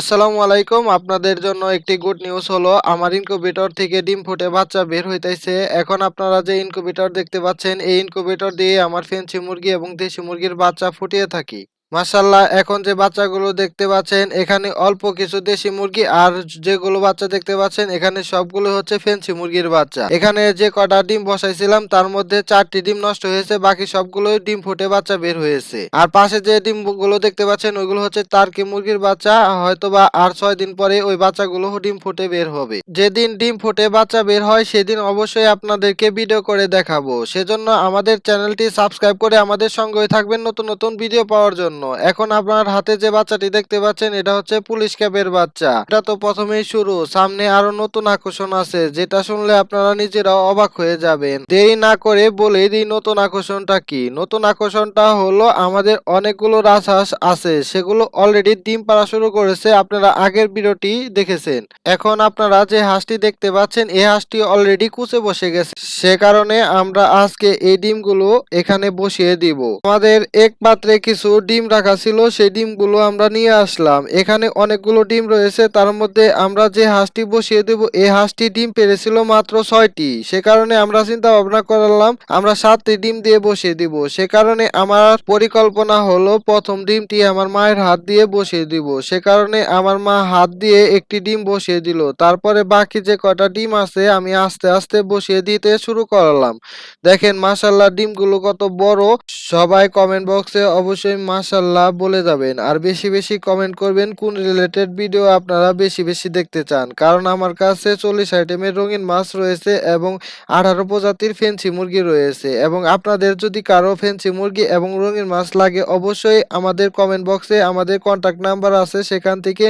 আসসালামু আলাইকুম। আপনাদের জন্য একটি গুড নিউজ হলো, আমার ইনকুবেটর থেকে ডিম ফুটে বাচ্চা বের হইতেছে এখন আপনারা যে ইনকুবেটর দেখতে পাচ্ছেন, এই ইনকুবেটর দিয়ে আমার ফেন্সি মুরগি এবং দেশি মুরগির বাচ্চা ফুটিয়ে থাকি। মাশাল্লাহ এখন যে বাচ্চাগুলো দেখতে পাচ্ছেন, এখানে অল্প কিছু দেশি মুরগি আর যেগুলো বাচ্চা দেখতে পাচ্ছেন, এখানে সবগুলো হচ্ছে ফেন্সি মুরগির বাচ্চা। এখানে যে কটা ডিম বসাইছিলাম, তার মধ্যে চারটি ডিম নষ্ট হয়েছে, বাকি সবগুলোই ডিম ফুটে বাচ্চা বের হয়েছে। আর পাশে যে ডিমগুলো দেখতে পাচ্ছেন, ওইগুলো হচ্ছে টার্কি মুরগির বাচ্চা, হয়তোবা আর ছয় দিন পরে ওই বাচ্চাগুলো ডিম ফুটে বের হবে। যেদিন ডিম ফুটে বাচ্চা বের হয়, সেদিন অবশ্যই আপনাদেরকে ভিডিও করে দেখাবো। সেজন্য আমাদের চ্যানেলটি সাবস্ক্রাইব করে আমাদের সঙ্গে থাকবেন নতুন নতুন ভিডিও পাওয়ার জন্য। এখন আপনার হাতে যে বাচ্চাটি দেখতে পাচ্ছেন, এটা হচ্ছে পুলিশ ক্যাবের বাচ্চা। এটা তো প্রথমেই শুরু। সামনে আরও নতুন আকর্ষণ আছে, যেটা শুনলে আপনারা নিজেরাও অবাক হয়ে যাবেন। দেরি না করে বলে দিই নতুন আকর্ষণটা কি। নতুন আকর্ষণটা হলো আমাদের অনেকগুলো রাজহাঁস আছে, সেগুলো অলরেডি ডিম পাড়া শুরু করেছে, আপনারা আগের ভিডিওটি দেখেছেন। এখন আপনারা যে হাঁসটি দেখতে পাচ্ছেন, এই হাঁসটি অলরেডি কুচে বসে গেছে। সে কারণে আমরা আজকে এই ডিমগুলো এখানে বসিয়ে দিব। আমাদের এক পাত্রে কিছু ডিম রাখা ছিল, সেই ডিমগুলো আমরা নিয়ে আসলাম। এখানে অনেকগুলো ডিম রয়েছে, তার মধ্যে আমরা যে হাঁসটি বসিয়ে দেব, এই হাঁসটি ডিম পেরেছিল মাত্র ছয়টি। সে কারণে আমরা চিন্তা ভাবনা করলাম, আমরা সাতটি ডিম দিয়ে বসিয়ে দিব। সে কারণে আমার পরিকল্পনা হলো, প্রথম ডিমটি আমার মায়ের হাত দিয়ে বসিয়ে দিব। সে কারণে আমার মা হাত দিয়ে একটি ডিম বসিয়ে দিল। তারপরে বাকি যে কটা ডিম আছে, আমি আস্তে আস্তে বসিয়ে দিতে শুরু করলাম। দেখেন মাশাল্লাহ ডিমগুলো কত বড়। সবাই কমেন্ট বক্সে অবশ্যই মাশাল্লাহ বলে যাবেন। আর বেশি বেশি কমেন্ট করবেন কোন রিলেটেড ভিডিও আপনারা বেশি বেশি দেখতে চান। কারণ আমার কাছে চল্লিশ আইটেমের রঙিন মাছ রয়েছে এবং আঠারো প্রজাতির ফেন্সি মুরগি রয়েছে। এবং আপনাদের যদি কারও ফেন্সি মুরগি এবং রঙিন মাছ লাগে, অবশ্যই আমাদের কমেন্ট বক্সে আমাদের কন্ট্যাক্ট নাম্বার আছে। সেখান থেকে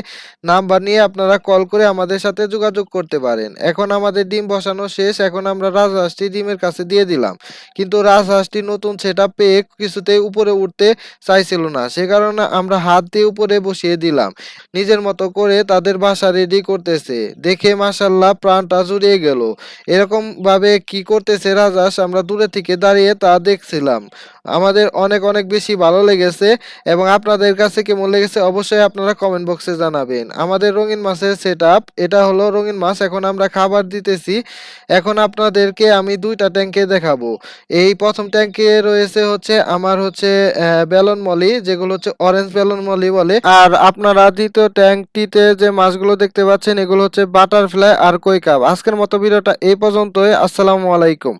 নাম্বার নিয়ে আপনারা কল করে আমাদের সাথে যোগাযোগ করতে পারেন। এখন আমাদের ডিম বসানো শেষ। এখন আমরা রাজহাঁসটি ডিমের কাছে দিয়ে দিলাম। কিন্তু রাজহাঁসটি নতুন সেটা পেয়ে কিছুতেই উপরে উঠতে চাইছিল না। সে কারণে আমরা হাত দিয়ে উপরে বসিয়ে দিলাম। নিজের মতো করে তাদের বাসা রেডি করতেছে। দেখে মাসাল্লাহ প্রাণটা জুড়িয়ে গেল। এরকমভাবে কি করতেছে রাজহাঁস আমরা দূরে থেকে দাঁড়িয়ে তা দেখছিলাম। আমাদের অনেক অনেক বেশি ভালো লেগেছে এবং আপনাদের কাছে কেমন লেগেছে অবশ্যই আপনারা কমেন্ট বক্সে জানাবেন। আমাদের রঙিন মাছের সেট এটা হলো রঙিন মাছ, এখন আমরা খাবার দিতেছি। এখন আপনাদেরকে আমি দুইটা ট্যাঙ্কে দেখাবো। এই প্রথম ট্যাঙ্কে রয়েছে হচ্ছে আমার হচ্ছে বেলন মলি, যেগুলো হচ্ছে অরেঞ্জ বেলন মলি বলে। আর আপনারা দ্বিতীয় ট্যাঙ্কটিতে যে মাছগুলো দেখতে পাচ্ছেন, এগুলো হচ্ছে বাটারফ্লাই আর কৈকাপ আজকের মতো ভিডিওটা এই পর্যন্তই। আসসালামু আলাইকুম।